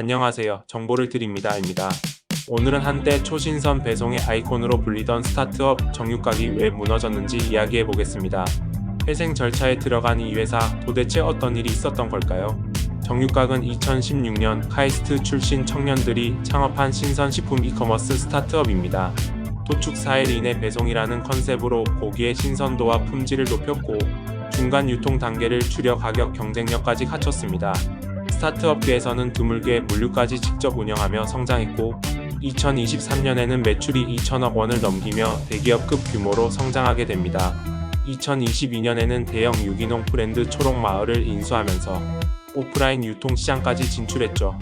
안녕하세요. 정보를 드립니다입니다. 오늘은 한때 초신선 배송의 아이콘으로 불리던 스타트업 정육각이 왜 무너졌는지 이야기해 보겠습니다. 회생 절차에 들어간 이 회사 도대체 어떤 일이 있었던 걸까요? 정육각은 2016년 카이스트 출신 청년들이 창업한 신선식품 이커머스 스타트업입니다. 도축 4일 이내 배송이라는 컨셉으로 고기의 신선도와 품질을 높였고 중간 유통 단계를 줄여 가격 경쟁력까지 갖췄습니다. 스타트업계에서는 드물게 물류까지 직접 운영하며 성장했고 2023년에는 매출이 2천억 원을 넘기며 대기업급 규모로 성장하게 됩니다. 2022년에는 대형 유기농 브랜드 초록마을을 인수하면서 오프라인 유통 시장까지 진출했죠.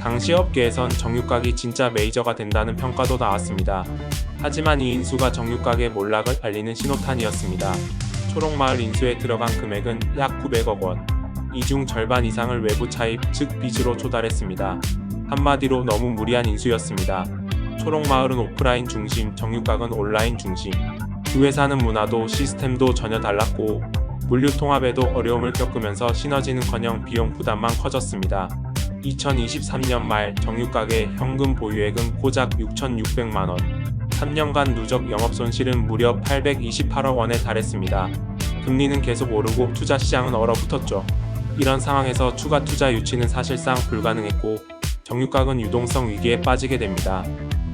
당시 업계에선 정육각이 진짜 메이저가 된다는 평가도 나왔습니다. 하지만 이 인수가 정육각의 몰락을 알리는 신호탄이었습니다. 초록마을 인수에 들어간 금액은 약 900억 원. 이 중 절반 이상을 외부 차입, 즉 빚으로 조달했습니다. 한마디로 너무 무리한 인수였습니다. 초록마을은 오프라인 중심, 정육각은 온라인 중심. 두 회사는 문화도 시스템도 전혀 달랐고 물류 통합에도 어려움을 겪으면서 시너지는커녕 비용 부담만 커졌습니다. 2023년 말 정육각의 현금 보유액은 고작 6,600만 원. 3년간 누적 영업 손실은 무려 828억 원에 달했습니다. 금리는 계속 오르고 투자 시장은 얼어붙었죠. 이런 상황에서 추가 투자 유치는 사실상 불가능했고 정육각은 유동성 위기에 빠지게 됩니다.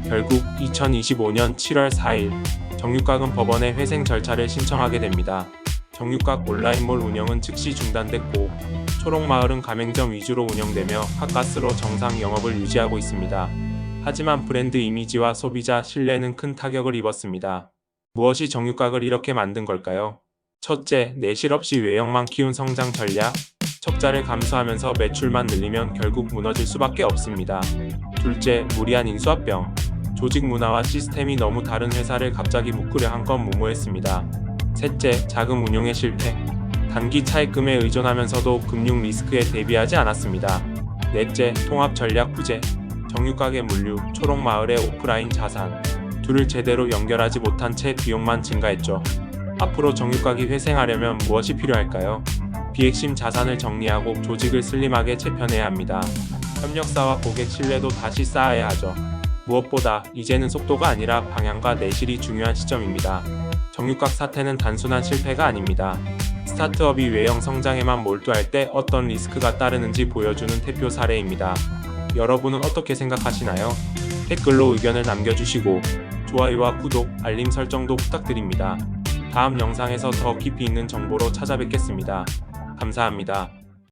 결국 2025년 7월 4일 정육각은 법원에 회생 절차를 신청하게 됩니다. 정육각 온라인몰 운영은 즉시 중단됐고 초록마을은 가맹점 위주로 운영되며 핫가스로 정상 영업을 유지하고 있습니다. 하지만 브랜드 이미지와 소비자 신뢰는 큰 타격을 입었습니다. 무엇이 정육각을 이렇게 만든 걸까요? 첫째, 내실 없이 외형만 키운 성장 전략. 적자를 감수하면서 매출만 늘리면 결국 무너질 수밖에 없습니다. 둘째, 무리한 인수합병. 조직 문화와 시스템이 너무 다른 회사를 갑자기 묶으려 한 건 무모했습니다. 셋째, 자금 운용의 실패. 단기 차입금에 의존하면서도 금융 리스크에 대비하지 않았습니다. 넷째, 통합 전략 부재. 정육각의 물류, 초록마을의 오프라인 자산. 둘을 제대로 연결하지 못한 채 비용만 증가했죠. 앞으로 정육각이 회생하려면 무엇이 필요할까요? 비핵심 자산을 정리하고 조직을 슬림하게 재편해야 합니다. 협력사와 고객 신뢰도 다시 쌓아야 하죠. 무엇보다 이제는 속도가 아니라 방향과 내실이 중요한 시점입니다. 정육각 사태는 단순한 실패가 아닙니다. 스타트업이 외형 성장에만 몰두할 때 어떤 리스크가 따르는지 보여주는 대표 사례입니다. 여러분은 어떻게 생각하시나요? 댓글로 의견을 남겨주시고 좋아요와 구독, 알림 설정도 부탁드립니다. 다음 영상에서 더 깊이 있는 정보로 찾아뵙겠습니다. 감사합니다.